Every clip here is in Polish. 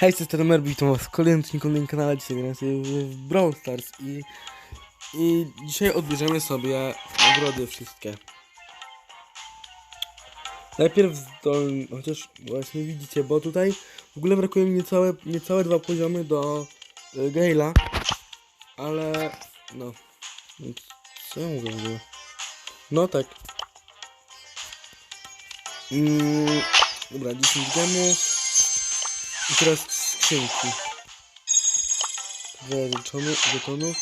Hej, to jest Temer, witam was w kolejnym odcinku na moim kanale, dzisiaj gram sobie w Brawl Stars i, i dzisiaj odbierzemy sobie nagrody wszystkie. Najpierw zdolny, chociaż właśnie widzicie, bo tutaj w ogóle brakuje mi niecałe, niecałe dwa poziomy do y, Gale'a, ale no, co ja mówię w ogóle? No tak. Mm, dobra, 10 gemów. I teraz skrzynki. Wyliczony, żetonów.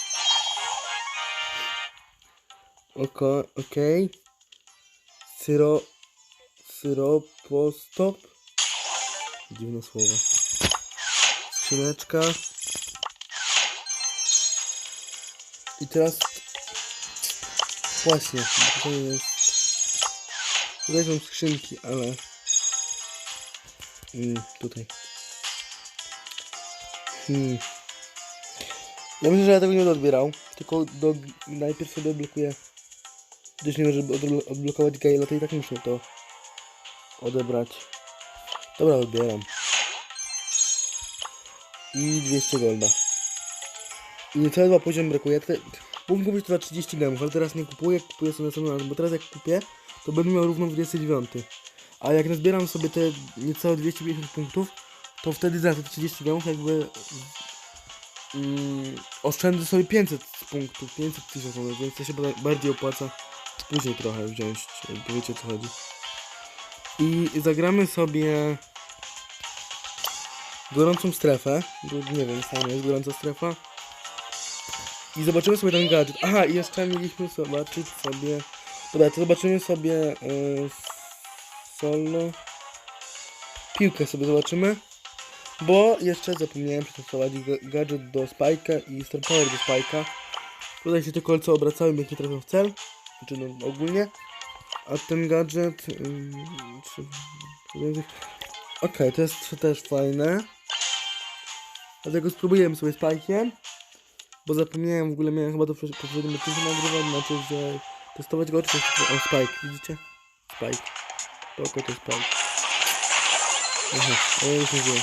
Oko, okej. Syro... Syropostop. Dziwne słowo. Skrzyneczka. I teraz... Właśnie, to jest... Tutaj są skrzynki, ale... Mm, tutaj. Hmm. Ja myślę, że ja tego nie będę odbierał. Tylko do, najpierw sobie odblokuję. Gdyż nie wiem, żeby odblo- odblokować to i tak muszę to odebrać. Dobra, odbieram. I 200 golda. I niecałe dwa poziom brakuje. Mógłbym kupić to za 30 gemów, ale teraz nie kupuję, kupuję sobie następnym bo teraz jak kupię, to będę miał równo 29. A jak nazbieram sobie te niecałe 250 punktów, to wtedy za te 30 gemów jakby mm, oszczędzę sobie 500 punktów, 500 tysięcy, więc to się ba- bardziej opłaca później trochę wziąć, jakby wiecie o co chodzi. I zagramy sobie gorącą strefę, bo nie wiem, sama jest gorąca strefa. I zobaczymy sobie ten gadżet. Aha, i jeszcze mieliśmy zobaczyć sobie... Dobra, to zobaczymy sobie yy, solo... Piłkę sobie zobaczymy. Bo jeszcze zapomniałem przetestować ga- gadżet do Spike'a i Star Power do Spike'a. Tutaj się te kolce obracały, jak nie trafią w cel. Znaczy no ogólnie. A ten gadżet... czy- Okej, to jest też fajne. Dlatego spróbujemy sobie Spike'iem. Bo zapomniałem, w ogóle miałem chyba to w przed- poprzednim odcinku nagrywać, znaczy, że testować go oczywiście. O, Spike, widzicie? Spike. To oko to Spike. Aha, o, już nie wiem.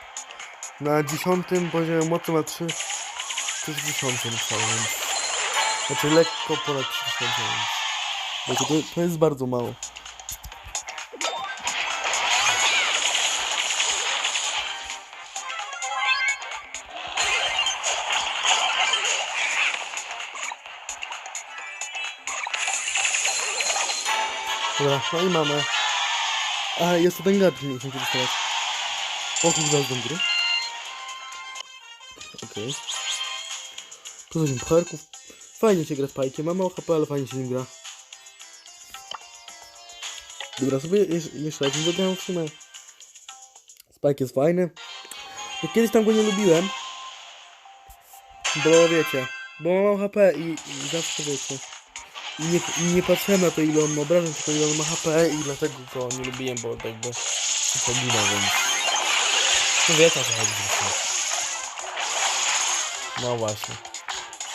Na dziesiątym poziomie mocy ma 3 3 dziesiątym cały, więc... Znaczy lekko ponad 3 tysiące, więc... Wiecie, to, to jest bardzo mało. Dobra, no i mamy. A, jest to ten gadżet, nie chcę dostawać. Pokój gry. Okej. Tu coś pucharków. Fajnie się gra z pajkiem. Ma mało HP, ale fajnie się nim gra. Dobra, sobie jeszcze, jeszcze raz zagrałem w sumie. Spike jest fajny. Ja kiedyś tam go nie lubiłem. Bo wiecie, bo ma mało HP i, i zawsze wiecie. I nie, i nie patrzyłem na to ile on ma obrażeń, tylko ile on ma HP i dlatego go nie lubiłem, bo jakby poginął, więc... No wiecie o co chodzi. Właśnie.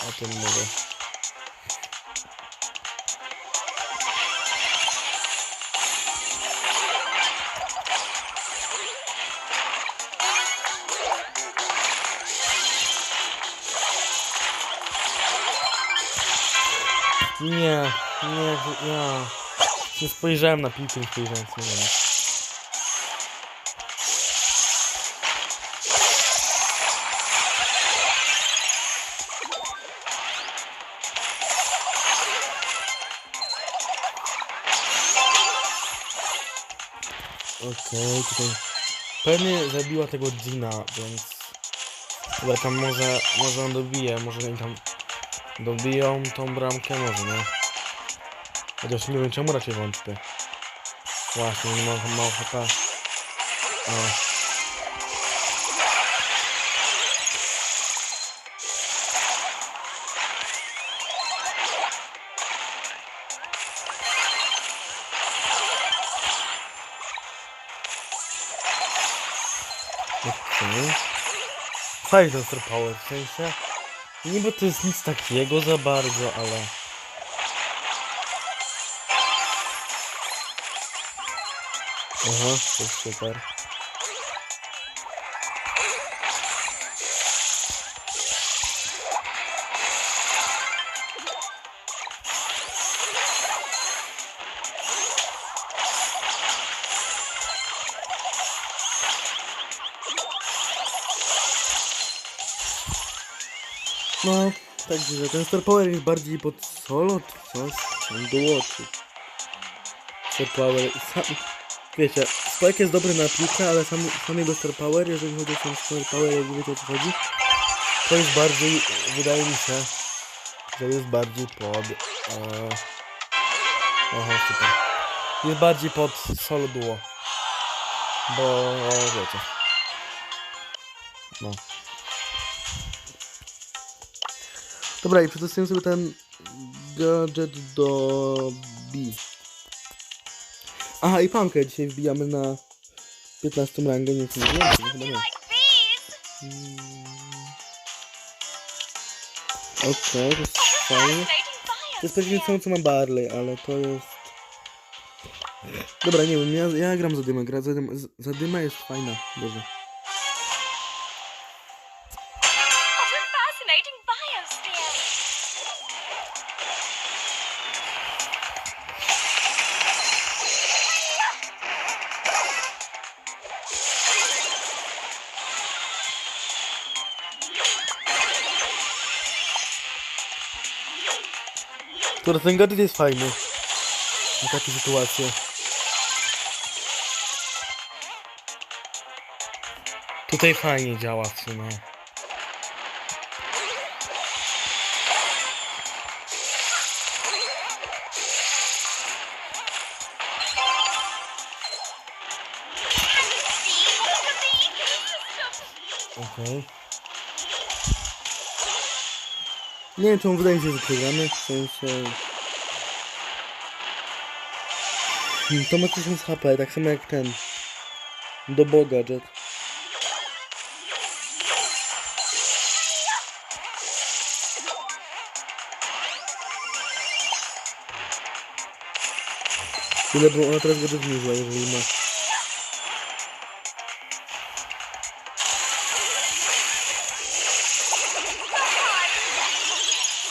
O tym mówię. Nie, nie, ja. Nie spojrzałem na piłkę, nie spojrzałem, co Okej, tutaj pewnie zabiła tego Gina, więc chyba tam może, może on dobije, może oni tam dobiją tą bramkę, może nie. Chociaż nie wiem czemu raczej wątpię. Właśnie, nie ma mało HP. O. Ten Star Power, w sensie... Niby to jest nic takiego za bardzo, ale... Aha, to jest super. No, także ten Star Power jest bardziej pod solo, czy coś? Było, czy... Star Power... Sam... Wiecie, Spike jest dobry na piłkę, ale sam, sam jego Star Power, jeżeli chodzi o sam Star Power, jak wiecie o co chodzi, To jest bardziej, wydaje mi się, że jest bardziej pod... E... Aha, super. Jest bardziej pod solo duo. Bo, wiecie. No. Dobra, i przetestuję sobie ten gadżet do B. Aha, i pankę dzisiaj wbijamy na 15 rangę, nie wiem, nie chyba nie. Mm. Okej, to jest fajnie. To jest pewnie samo co ma Barley, ale to jest... Dobra, nie wiem, ja, ja gram za dymę, gra za dymę, za dymę jest fajna, Boże. Który ten gadżet jest fajny. Na takie sytuacje. Tutaj fajnie działa w sumie. Okej. Nie wiem czemu wydaje mi się, że przegramy, w sensie... Hmm, To ma 1000 HP, tak samo jak ten. Do Boga Jet. Ile było ona teraz gadżet niżła, jeżeli ma.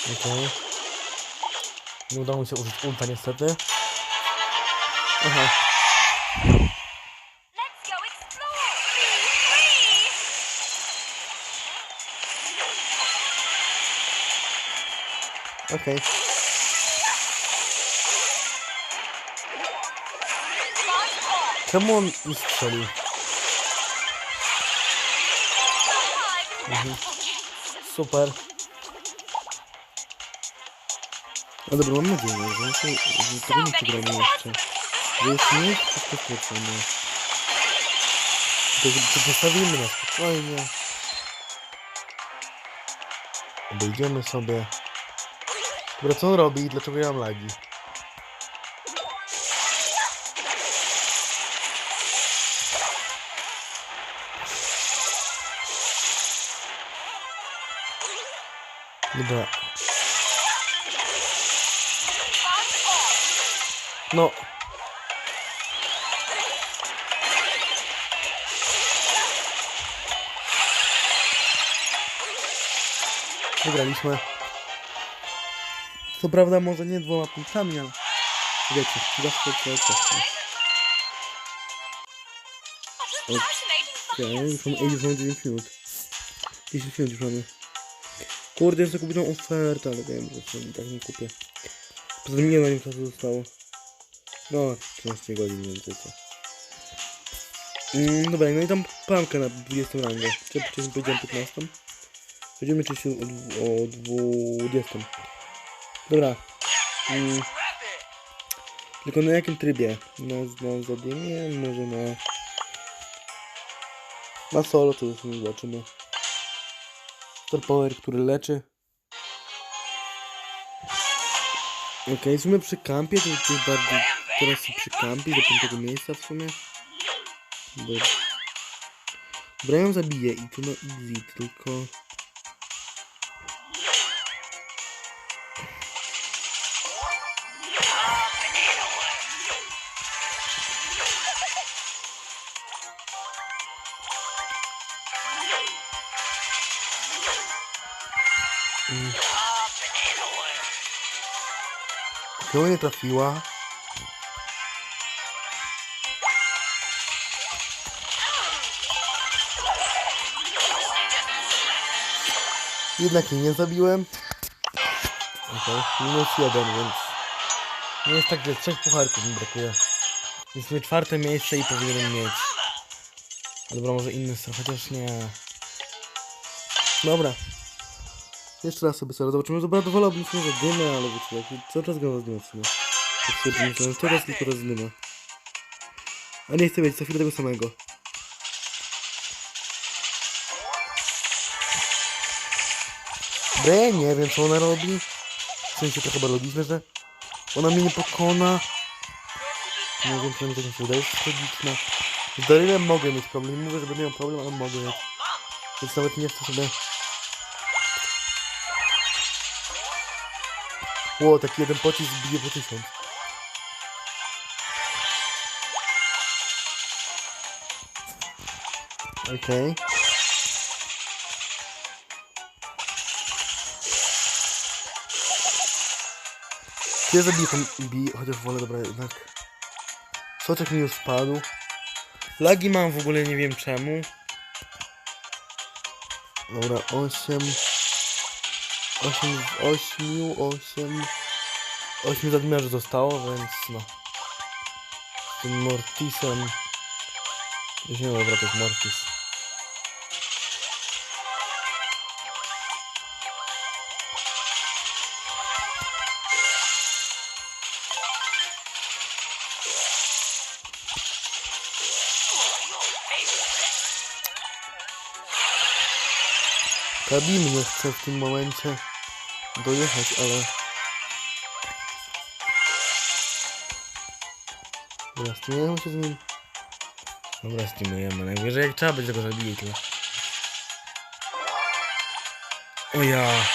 Okej. Nie udało mi się użyć ulta niestety. Aha. Okej. Czemu on mi strzelił? Mhm. Super. No dobra, mam nadzieję, że, się, że tego nie jeszcze. Że jeszcze nie jest wszystko stracone. To to postawimy na spokojnie. Obejdziemy sobie. Dobra, co on robi i dlaczego ja mam lagi? Dobra. No. Wygraliśmy. Co prawda może nie dwoma punktami, ale wiecie, zawsze to fascinating Okej, już biosphere! mam, ej, już mam 9 minut. 10 minut już mamy. Kurde, jeszcze kupię tą ofertę, ale wiem, że tak nie kupię. Poza tym nie na nim czasu zostało. No, 13 godzin więcej co. Mm, dobra, no i tam plamkę na 20 rangę. Czy wcześniej powiedziałem 15? Będziemy czyścić o, o 20. Dobra. Mm. Tylko na jakim trybie? Na, na zadymie? Może na... Na solo to już nie zobaczymy. Star Power, który leczy. Okej, w sumie przy kampie, to jest bardziej teraz przy kampie do piątego miejsca w sumie. Dobra, ją zabiję i to na easy, tylko... Mm. Koło nie trafiła. Jednak jej nie zabiłem. Okej, minus jeden, więc... Nie jest tak, że trzech pucharków mi brakuje. Jest mi czwarte miejsce i powinienem mieć. Dobra, może inny stron, chociaż nie. Dobra. Jeszcze raz sobie sobie zobaczymy. Dobra, wolałbym sobie dymę, ale wiecie, jak cały czas gram za dymę w sumie. Cały czas tylko raz. A nie chcę mieć za chwilę tego samego. Ja nie wiem co ona robi. W sensie to chyba logiczne, że ona mnie nie pokona. Nie wiem, czy mi tak mi się wydaje, że jest logiczne. Z Darylem mogę mieć problem. Nie mówię, że będę miał problem, ale mogę. Więc nawet nie chcę sobie... Ło, taki jeden pocisk bije po tysiąc. Okej. Ja zabiję ten bi, chociaż wolę, dobra, jednak. Soczek mi już spadł. Lagi mam w ogóle nie wiem czemu. Dobra, 8. 8 z 8, 8. 8 zadmiarzy zostało, więc no. Z tym Mortisem. Już nie dobra, to jest Mortis. Kabi mnie chce w tym momencie dojechać, ale... Dobra, stymujemy się z nim. Dobra, streamujemy. Najwyżej jak trzeba będzie go zabiję i tyle. O ja.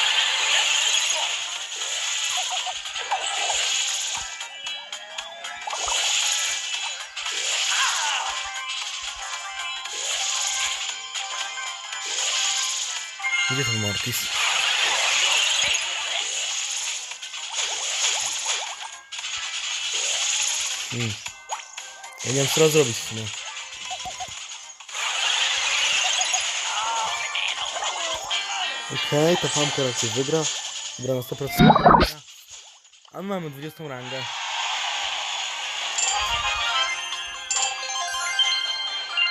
Mortis? Hmm. Ja nie wiem co zrobić w sumie. Okej, to famka raczej wygra. Dobra, na 100%. A mamy 20 rangę.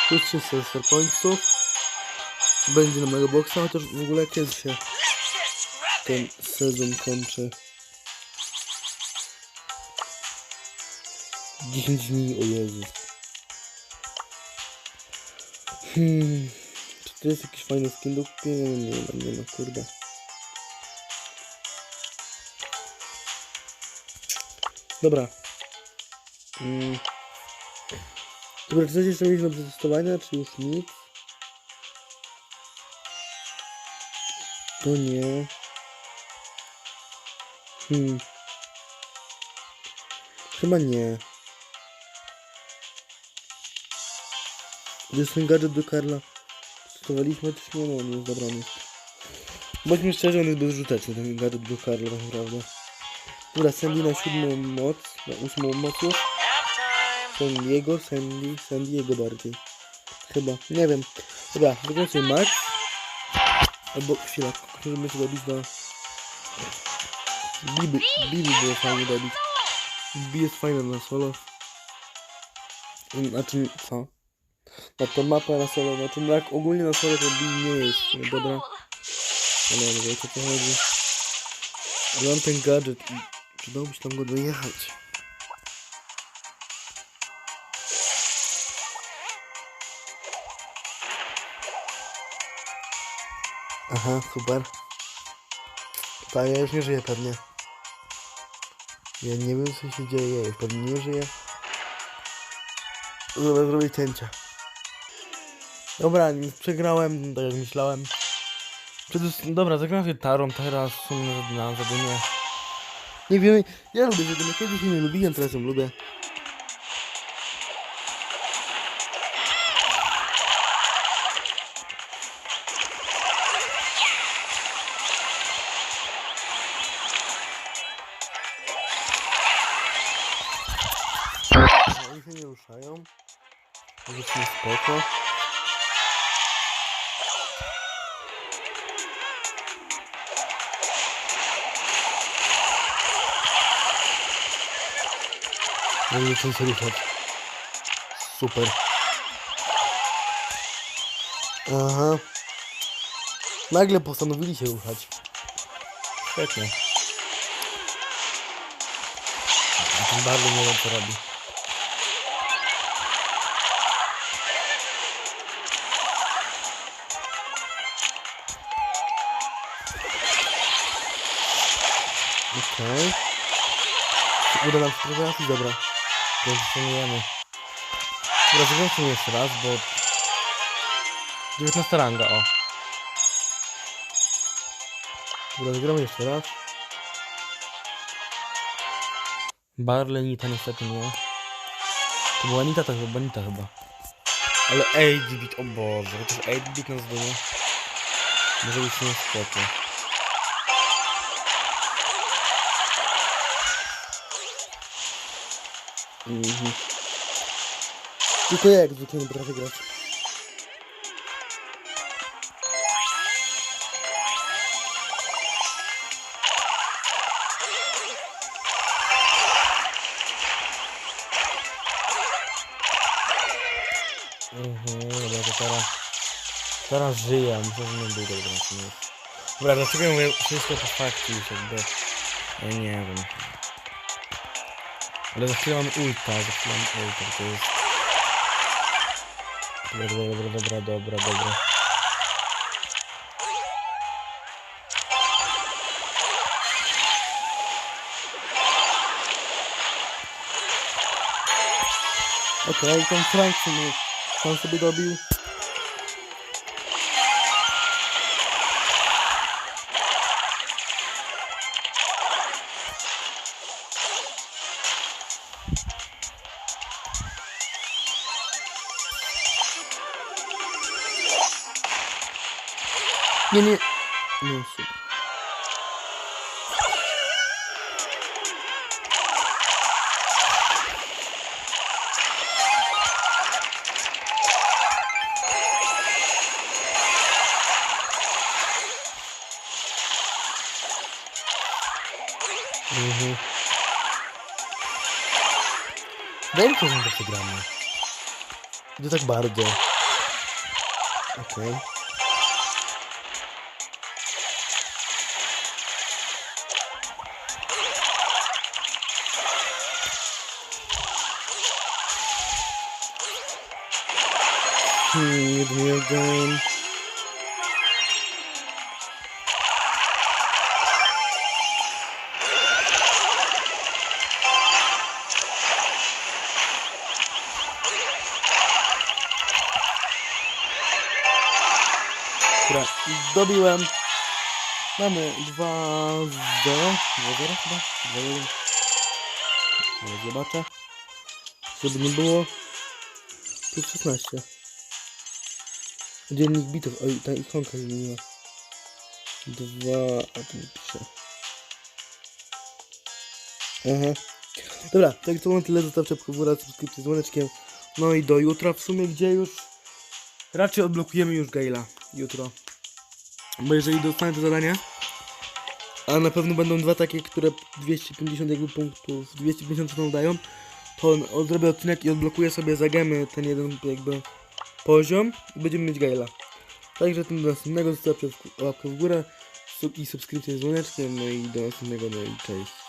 Plus 300 star pointsów. Będzie na mega boxa, chociaż w ogóle kiedy się ten sezon kończy. 10 dni, o Jezu. Hmm. Czy to jest jakiś fajny skin do kupienia? Nie wiem, nie ma, kurde. Dobra. Mm. Dobra, czy coś jeszcze mieliśmy do przetestowania, czy już nic? To nie. Hmm. Chyba nie. Jest ten gadżet do Karla? Testowaliśmy też nie, on jest zabrany. Bądźmy szczerzy, on jest bezużyteczny, ten gadżet do Karla tak naprawdę. Dobra, Sandy na siódmą moc, na ósmą moc już. Sandiego, Sandy, Sandiego bardziej. Chyba, nie wiem. Dobra, sobie Max. Albo chwila, możemy się dobić na... Bibi, Bibi było fajnie dobić. Bibi jest fajna na solo. Znaczy, co? Na tą mapę na solo, znaczy no jak ogólnie na solo to Bibi nie jest no, dobra. Ale nie wiem co to chodzi. Ale mam ten gadżet i przydałoby się tam go dojechać. Aha, super. Tak, ja już nie żyję pewnie. Ja nie wiem co się dzieje, ja pewnie nie żyję. Dobra, zrobię cięcia. Dobra, przegrałem, tak jak myślałem. Przede dobra, zagrałem się tarą, teraz sumie na zadumie. Nie wiem, ja lubię zadymy. Kiedyś nie lubiłem, teraz ją lubię. Ruszają. Są spoko. No nie chcą się ruszać. Super. Aha. Nagle postanowili się ruchać. Świetnie. Ten bardzo nie wiem co robi. Okej. Czy Uda nam się i dobra. Pozycjonujemy. Dobra, jeszcze raz, bo... 19 ranga, o. Dobra, zagramy jeszcze raz. Barley Nita niestety nie. To była Nita, to chyba Nita chyba. Ale 8-bit, o Boże, chociaż 8-bit nas zdumie. Może być nie spoko. Mhm. Tylko ja jak zwykle nie potrafię grać. Mhm, dobra, to teraz... Teraz żyję, myślę, że nie długo grać Dobra, dlaczego mówię wszystko fakty już jakby... Ja nie wiem. Ale za chwilę mam ulta, za chwilę mam ulta, to jest... Dobra, dobra, dobra, dobra, dobra, dobra. Okej, ten Frank sumie sam sobie dobił. Nie, nie. No super. Mhm. Wiem, że my to przegramy. To tak Hmm, jeden, jeden. Dobra, dobiłem. Mamy 2 0 2 0 chyba? 2 1 Ale zobaczę. Żeby nie było. Tu 16. Dziennik bitów. Oj, ta ikonka zmieniła. 2, a tu pisze. Aha. Dobra, tak to na tyle. Zostawcie górę, subskrypcję z dzwoneczkiem. No i do jutra w sumie, gdzie już raczej odblokujemy już Gale'a. Jutro. Bo jeżeli dostanę to zadanie, a na pewno będą dwa takie, które 250 jakby punktów, 250 czasem dają, to zrobię odcinek i odblokuję sobie za gemy ten jeden jakby poziom i będziemy mieć Gale'a. Także tym do następnego zostawcie łapkę w górę i subskrypcję z dzwoneczkiem, no i do następnego, no i cześć.